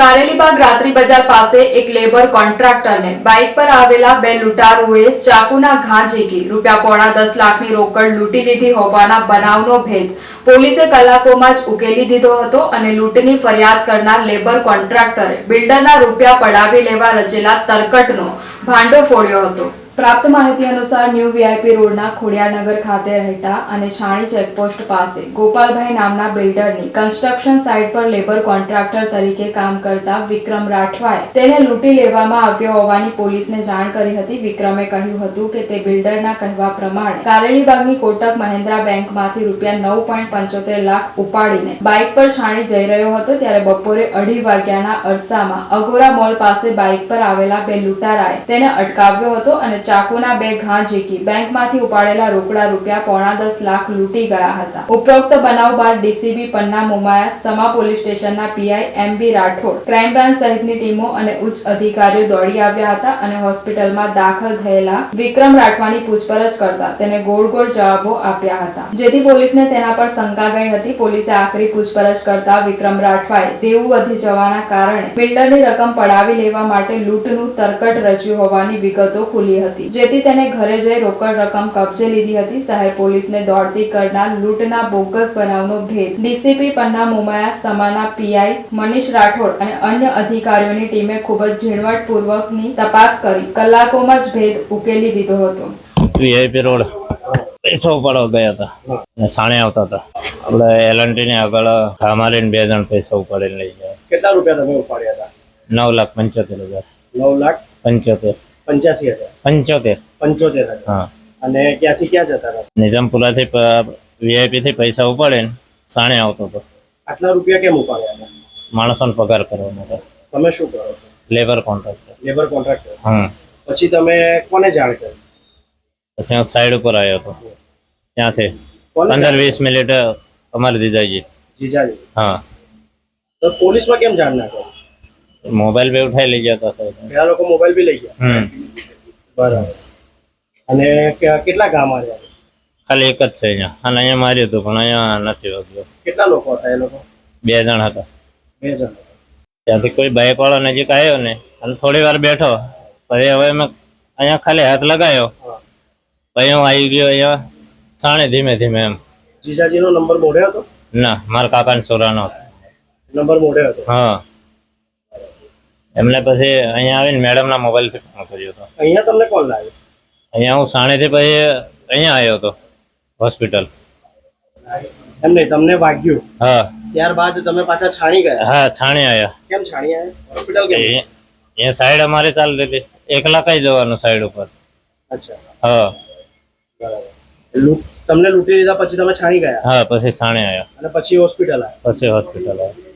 કારેલીબાગ રાત્રી બજાર પાસે એક લેબર કોન્ટ્રાક્ટરને બાઇક પર આવેલા બે લૂંટારુઓએ ચાકુના ઘા ઝીકી. રૂપિયા પોણા દસ લાખની રોકડ લૂંટી લીધી હોવાના બનાવનો ભેદ. પોલીસે કલાકોમાં જ ઉકેલી દીધો હતો અને લૂંટની ફરિયાદ કરનાર લેબર કોન્ટ્રાક્ટરે બિલ્ડરના રૂપિયા પડાવી લેવા રચેલા તરકટનો ભાંડો ફોડ્યો હતો. પ્રાપ્ત માહિતી અનુસાર ન્યૂ વીઆઈપી રોડના ખોડિયારનગર ખાતે રહેતા અને છાણી ચેકપોસ્ટ પાસે ગોપાલભાઈ નામના બિલ્ડરની કન્સ્ટ્રક્શન સાઇટ પર લેબર કોન્ટ્રાક્ટર તરીકે કામ કરતા વિક્રમ રાઠવાએ તેને લૂંટી લેવામાં આવ્યો હોવાની પોલીસને જાણ કરી હતી. વિક્રમે કહ્યું હતું કે તે બિલ્ડરના કહેવા પ્રમાણે કારેલીબાગની કોટક મહેન્દ્રા બેંકમાંથી રૂપિયા નવ પોઈન્ટ પંચોતેર લાખ ઉપાડીને બાઇક પર છાણી જઈ રહ્યો હતો ત્યારે બપોરે અઢી વાગ્યાના અરસામાં અગોરા મોલ પાસે બાઇક પર આવેલા બે લૂંટારાએ તેને અટકાવ્યો હતો અને ચાકુના બે ઘા ઝીકી. બેંકમાંથી ઉપાડેલા રોકડા રૂપિયા પોણા દસ લાખ લૂંટી ગયા હતા. ઉપરોક્ત બનાવ બાદ D C B Panna Momaya, સમા પોલીસ સ્ટેશનના P I M B Rathod, crime branch સહિતની ટીમો અને ઉચ્ચ અધિકારીઓ દોડી આવ્યા હતા અને હોસ્પિટલમાં દાખલ થયેલા વિક્રમ રાઠવાની પૂછપરછ કરતા તેને ગોળ ગોળ જવાબો આપ્યા હતા. જેથી પોલીસને તેના પર શંકા ગઈ હતી. પોલીસે આખરી પૂછપરછ કરતા વિક્રમ રાઠવાએ દેવું વધી જવાના કારણે બિલ્ડરની રકમ પડાવી લેવા માટે લૂંટનું તરકટ રચ્યું હોવાની વિગતો ખુલી હતી. જેથી તેને ઘરે જઈ રોકડ રકમ કબજે લીધી હતી. શહેર પોલીસને દોડતી કરનાર લૂંટના બોગસ બનાવનો ભેદ. D C P Panna Mumaya સમાના PI Manish Rathod અને અન્ય અધિકારીઓની ટીમે ખૂબ જ ઝીણવટપૂર્વકની તપાસ કરી. કલાકોમાં જ ભેદ ઉકેલી દીધો હતો. V I P road. પૈસા ઉપાડવા ગયા હતા. અને સાણે આવતા હતા. આપણે એલએનટી ની આગળ ઘા બે જણ પૈસા ઉપાડીને લઈ ગયા. કેટલા રૂપિયા તમે ઉપાડ્યા હતા? નવ લાખ પંચોતેર હજાર. નવ લાખ? પંચોતેર. પંચ્યાસી હજાર. પંચોતેર. પંચોતેર હજાર. હા. અને ક્યાંથી ક્યાં જતા હતા નિઝામપુરાથી વીઆઈપી થી પૈસા ઉપાડે ને સાણે આવતો હતો. આટલા રૂપિયા કેમ ઉપાડ્યા? હતા માણસોને પગાર કરવા માટે તમે શું કરો છો? લેબર કોન્ટ્રાક્ટર લેબર કોન્ટ્રાક્ટર હા પછી તમે કોને જાણ કરી? પછી હું સાઈડ ઉપર આવ્યો હતો. ત્યાંથી. પંદર વીસ મિનિટ અમારે જીજાજી. જીજાજી. હા. તો પોલીસમાં કેમ જાણ ના મોબાઈલ બી ઉઠાઈ લઈ ગયા હતા સાહેબ પેલા લોકો મોબાઈલ બી લઈ ગયા? હમ. બરાબર. અને કેટલા ગામ આવ્યા? ખાલી એક જ છે અહીંયા. અને અહીંયા માર્યું હતું પણ અહીંયા નથી વાગ્યો કેટલા લોકો હતા એ લોકો? બે જણ હતા. બે જણ ત્યાંથી કોઈ બાઇક વાળો નજીક આવ્યો ને અને થોડી વાર બેઠો પછી હવે મેં અહીંયા ખાલી હાથ લગાવ્યો પછી હું આવી ગયો અહીંયા સાણે ધીમે ધીમે એમ. જીજાજીનો નંબર મોઢે હતો? ના મારા કાકાને સોરાનો હતો. નંબર મોઢે હતો? હા. એમને પછી અહીંયા આવીને મેડમના મોબાઈલથી ફોન કર્યો હતો. અહીંયા તમને કોણ લાવ્યો? અહીંયા હું સાણેથી પછી અહીંયા આવ્યો હતો હોસ્પિટલ એમને તમને વાગ્યું? હા. ત્યારબાદ તમે પાછા છાણી ગયા? હા છાણે આવ્યા. કેમ છાણી આવ્યા? હોસ્પિટલ કેમ? એ સાઈડ અમારે ચાલતી હતી. એકલા કઈ જવાનું સાઈડ ઉપર? અચ્છા. હા. બરાબર. તમને લૂંટી લીધા પછી તમે છાણી ગયા? હા પછી સાણે આવ્યા. અને પછી હોસ્પિટલ આવ્યા? પછી હોસ્પિટલ આવ્યા.